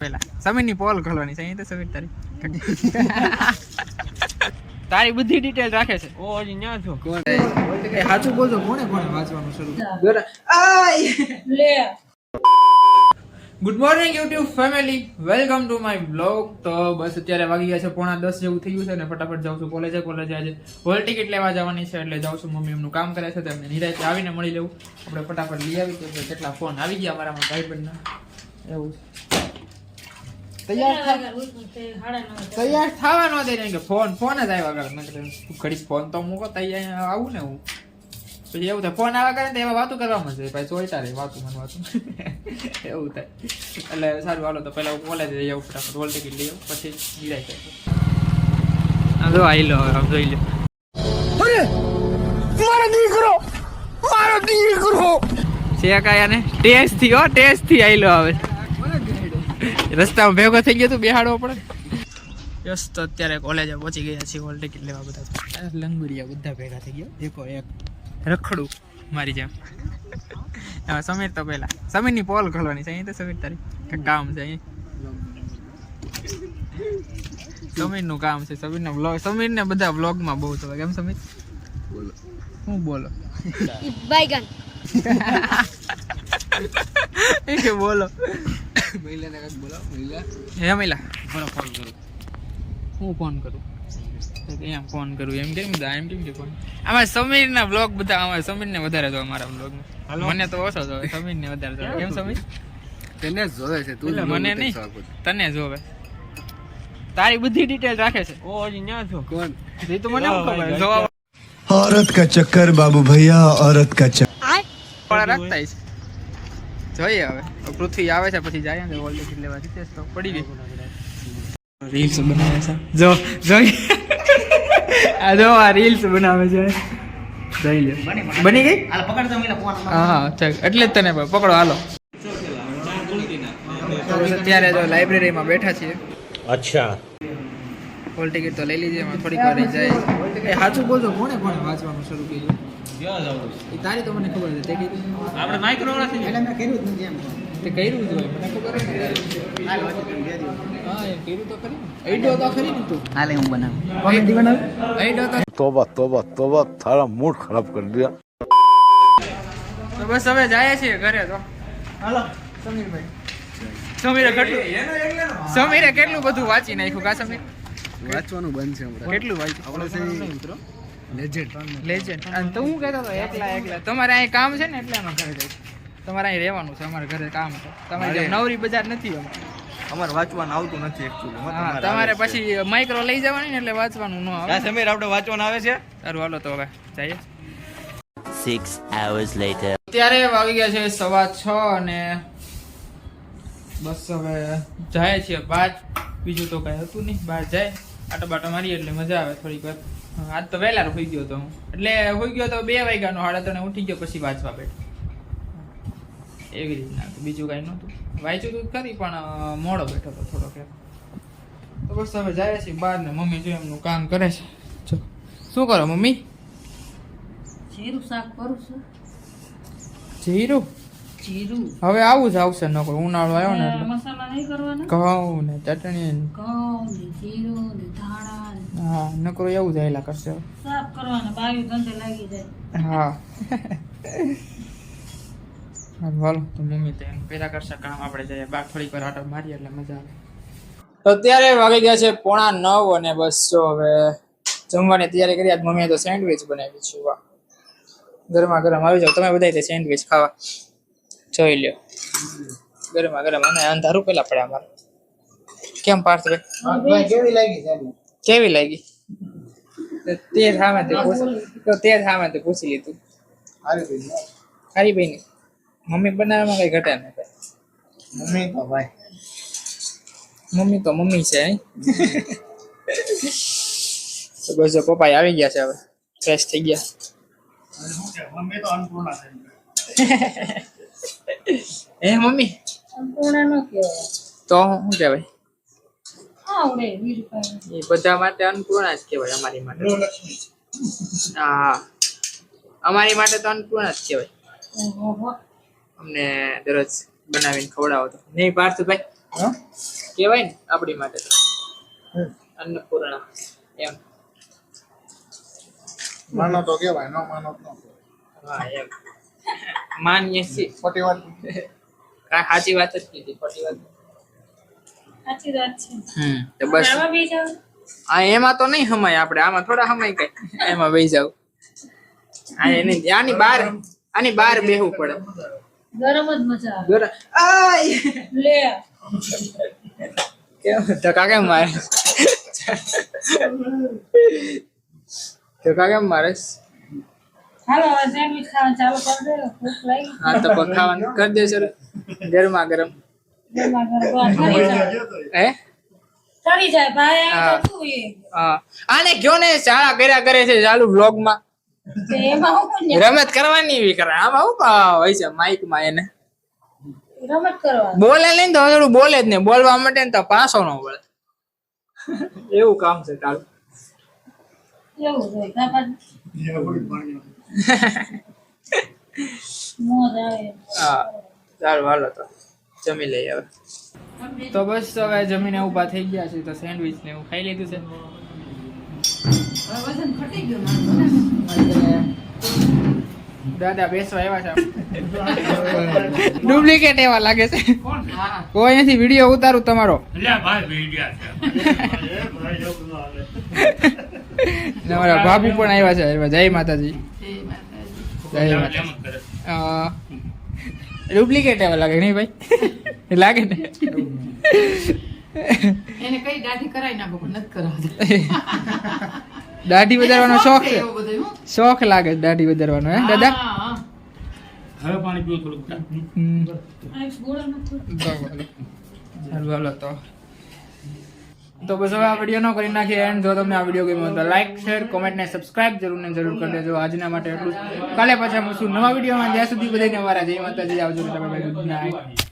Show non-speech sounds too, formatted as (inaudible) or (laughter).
પેલા સમીરની પોલ ખોલવાની છે અહીં તો સમીર તારી (laughs) તારી બધી ડિટેલ રાખે છે. ઓ હજી ન્યા છો. એ સાચું બોલજો કોણે કોણે વાંચવાનું શરૂ good morning YouTube family welcome to my blog તો બસ અત્યારે વાગી ગયા છે પોણા દસ જેવું થઈ ગયું છે ને ફટાફટ જાઉં છું કોલેજે કોલેજે આજે હોલ ટિકિટ લેવા જવાની છે એટલે જાઉં છું મમ્મી એમનું કામ કરે છે તેમને નિરાય નિરાતે આવીને મળી લેવું આપણે ફટાફટ લઈ આવી તો કેટલા ફોન આવી ગયા મારામાં ભાઈ બંધના એવું છે. તૈયાર તૈયાર થવા ન દે કે ફોન ફોન જ આવ્યા કરે. મેં કીધું ઘડીક ફોન તો મૂકો તૈયાર આવું ને હું. પછી એવું થાય ફોન આવ્યા કરે ને તો એવા વાતું કરવામાં છે પછી સોઈતા રહે વાતું મને વાતું. (laughs) એવું થાય. એટલે સારું હાલો તો પહેલા હું કોલેજ જઈ આવું ફટાફટ રોલ ટિકિટ લઈ આવું પછી નિરાય થાય. આ જો આઈ લો હવે આમ જોઈ લો છે કાયા ને? ટેસ્ટથી હો ટેસ્ટથી આઈ લો હવે. રસ્તામાં ભેગો થઈ ગયો તું બેહાડવો પડે. યસ તો અત્યારે કોલેજે પહોંચી ગયા છીએ હોલ ટિકિટ લેવા બધા. લંગુરિયા બધા ભેગા થઈ ગયા. એકો એક રખડું મારી જેમ. સમીર તો પહેલા. સમીરની પોલ ખોલવાની છે અહીં તો સમીર તારી. કામ છે અહીં. સમીરનું કામ છે સમીરના વ્લોગ સમીરને બધા વ્લોગમાં બહુ થવા કેમ સમીર? બોલો. શું બોલો? બાયગન (laughs) એ કે બોલો મહિલાને કાંઈક બોલાવો મહિલા હે મિલા બરો ફોન કરો હું ફોન કરું તો કે એમ ફોન કરું એમ કેમ બધા એમ કેમ કે ફોન આમાં સમીરના બ્લોગ બધા આમાં સમીરને વધારે જોવે મારા બ્લોગ મને તો ઓછો જોવે સમીરને વધારે જોવે કેમ સમીર તેને જ જોવે છે તું જ મને મને નહીં તને જોવે તારી બધી ડિટેલ રાખે છે ઓ હજી ન્યા છો કોણ એ તો મને શું ખબર જોવા औरत का चक्कर बाबू भैया औरत का चक्कर વાળા રાખતા છે જોઈએ હવે. પૃથ્વી આવે છે પછી જાય ને વોલ્ટેજ લેવા રીતે તો પડી ગઈ. રીલ્સ બનાવે છે. જો જોઈ આ જો આ રીલ્સ બનાવે છે. જોઈ લે બની ગઈ? હાલ પકડ તમે ફોન હા હા એટલે જ તને પકડો હાલો. અત્યારે તો લાઇબ્રેરીમાં બેઠા છીએ. અચ્છા. હોલ ટિકિટ તો લઈ લીધી એમાં થોડીક વાર જાય. એ સાચું બોલજો કોણે કોણે વાંચવાનું શરૂ કર્યું? ક્યાં જવું કરી એડો મૂડ ખરાબ કરી દીધા બસ હવે જાય છે ઘરે તો. હાલો સમીરભાઈ. સમીરે કેટલું સમીરે કેટલું બધું વાંચી નાખ્યું કા સમીર? વાંચવાનું બંધ છે કેટલું વાંચ્યું? આપણે મિત્રો. લેજેન્ડ લેજેન્ડ અને તો હું કહેતો હતો એકલા એકલા. તમારે અહીં કામ છે ને એટલે અમે ઘરે જઈશું. તમારે અહીં રહેવાનું છે અમારે ઘરે કામ છે. તમારે નવરી બજાર નથી અમારે. અમારે વાંચવાનું આવતું નથી એકચ્યુઅલી તમારે પછી માઇક્રો લઈ જવાની ને એટલે વાંચવાનું ન આવે. સમીર આપણે વાંચવાનું આવે છે? સારું હાલો તો હવે જઈએ. Six hours later. અત્યારે વાગી ગયા છે સવા છ અને બસ હવે જાય છે બાર. બીજું તો કઈ હતું નહીં. બહાર જાય. આટો બાટો મારી એટલે મજા આવે થોડીક વાર. આજ તો વહેલા હોઈ ગયો તો હું. એટલે હોઈ ગયો તો બે વાગ્યાનો સાડા ત્રણે ઉઠી ગયો પછી વાંચવા બેઠો. એવી રીતના બીજું કાંઈ નહોતું. વાંચ્યું તું ખરી પણ મોડો બેઠો હતો થોડોક એમ. તો બસ હવે જાય છે બહાર ને મમ્મી જો એમનું કામ કરે છે. જો શું કરો મમ્મી? જીરું શાક કરું છું. જીરું? જીરું. હવે આવું જ આવશે નકર ઉનાળો આવ્યો ને મસાલા નહીં કરવાના? ઘઉં ને ચટણી ને. ઘઉં ને જીરું ને ધાણા હા નકરો એવું જાયલા કરશે સાફ કરવાના બાયું ધંધે લાગી જાય. હા. હાલો તો મમ્મી તો એમ પેલા કરશે કામ આપણે જઈએ. બાર થોડીક વાર આટો મારીએ એટલે મજા આવે. તો અત્યારે વાગી ગયા છે પોણા નવ અને બસ જો હવે જમવાની તૈયારી કરી આજ મમ્મીએ તો સેન્ડવિચ બનાવી છે વાહ. ગરમા ગરમ આવી જાવ તમે બધા સેન્ડવિચ ખાવા. જોઈ લ્યો. ગરમા ગરમ અને અંધારું પેલા પડે અમારે. કેમ પાર્થભાઈ કેવી લાગી? કેવી લાગી સામે તે તો સામે તે પૂછી લીધું. ખારી ભાઈ ની મમ્મી બનાવવામાં કઈ ઘટે નહીં મમ્મી તો ભાઈ. મમ્મી તો મમ્મી છે? તો બસ પપ્પા આવી ગયા છે હવે. ફ્રેશ થઈ ગયા. મમ્મી તો અન્નપૂર્ણા હે મમ્મી સંપૂર્ણ ન કહેવાય. તો શું કહેવાય? આવડે એ બધા માટે અન્નપૂર્ણા જ કહેવાય અમારી માટે. હા. અમારી માટે તો અન્નપૂર્ણા જ કહેવાય. ઓહો. અમને દરરોજ બનાવીને ખવડાવો તો. નહીં પાર્થભાઈ? કહેવાય ને આપણી માટે તો. અન્નપૂર્ણા. એમ. માનો તો કેવાય ન માનો તો હા એમ. માન્ય છીએ. ખોટી વાત આ સાચી વાત જ કીધી ખોટી વાત સાચી વાત છે. હમ તો બસ. આમાં બી જાવ આ એમાં તો નહીં હમાય આપણે આમાં થોડા હમાય કઈ. એમાં વહી જાવ આ એની આની બાર આની બાર બેહવું પડે. ગરમ જ મજા આવે. ગર- આય! લે. કેમ? ધક્કા કેમ મારે? ધક્કા કેમ મારે? હાલો હવે સેન્ડવિચ ખાવાનું ચાલુ કરી દે ભૂખ લાગી. હા તો ખાવાનું કરી દે સર ગરમા ગરમ. હે? ઠરી જાય ભાઈ આ તો શું એ? હા. આને કયો ને કર્યા કરે છે ચાલુ vlog માં રમત કરવાની એવી કરે. આમાં હું હોય છે માઇકમાં એને. રમત કરવા બોલે લઈને તો થોડું બોલે જ નહીં બોલવા માટે ને તો પાસો નો બોલે. (laughs) એવું કામ છે ચાલુ એવું જોઈએ કાકા મોજ આવે હા ચાલો હાલો તો જમી લઈ હવે તો બસ હવે જમીને ઊભા થઈ ગયા છે તો સેન્ડવિચ ને એવું ખાઈ લીધું છે. દાદા બેસવા આવ્યા છે. ડુપ્લિકેટ એવા લાગે છે. કોઈ નથી વીડિયો ઉતારું તમારો. ને અમારા બાપુ પણ આવ્યા છે. જય માતાજી. જય માતાજી. ડુપ્લિકેટ એવા લાગે નહીં ભાઈ? લાગે ને? એને કઈ દાઢી કરાવી નાખો પણ નથી કરાવતા. દાઢી વધારવાનો શોખ છે. શોખ લાગે દાઢી વધારવાનો હે દાદા? હા, હા. હમ. આ ગોળો નથી બરાબર. સારું હાલો તો. તો બસ હવે આ વીડિયો નો કરી નાખીએ એન્ડ જો તમને આ વીડિયો ગમ્યો તો લાઈક શેર કોમેન્ટ ને સબસ્ક્રાઇબ જરૂર ને જરૂર કરી દેજો. આજના માટે એટલું કાલે પાછા મળશું નવા વિડીયોમાં જ્યાં સુધી બધાને અમારા જય માતાજી. આવજો ગુડ નાઇટ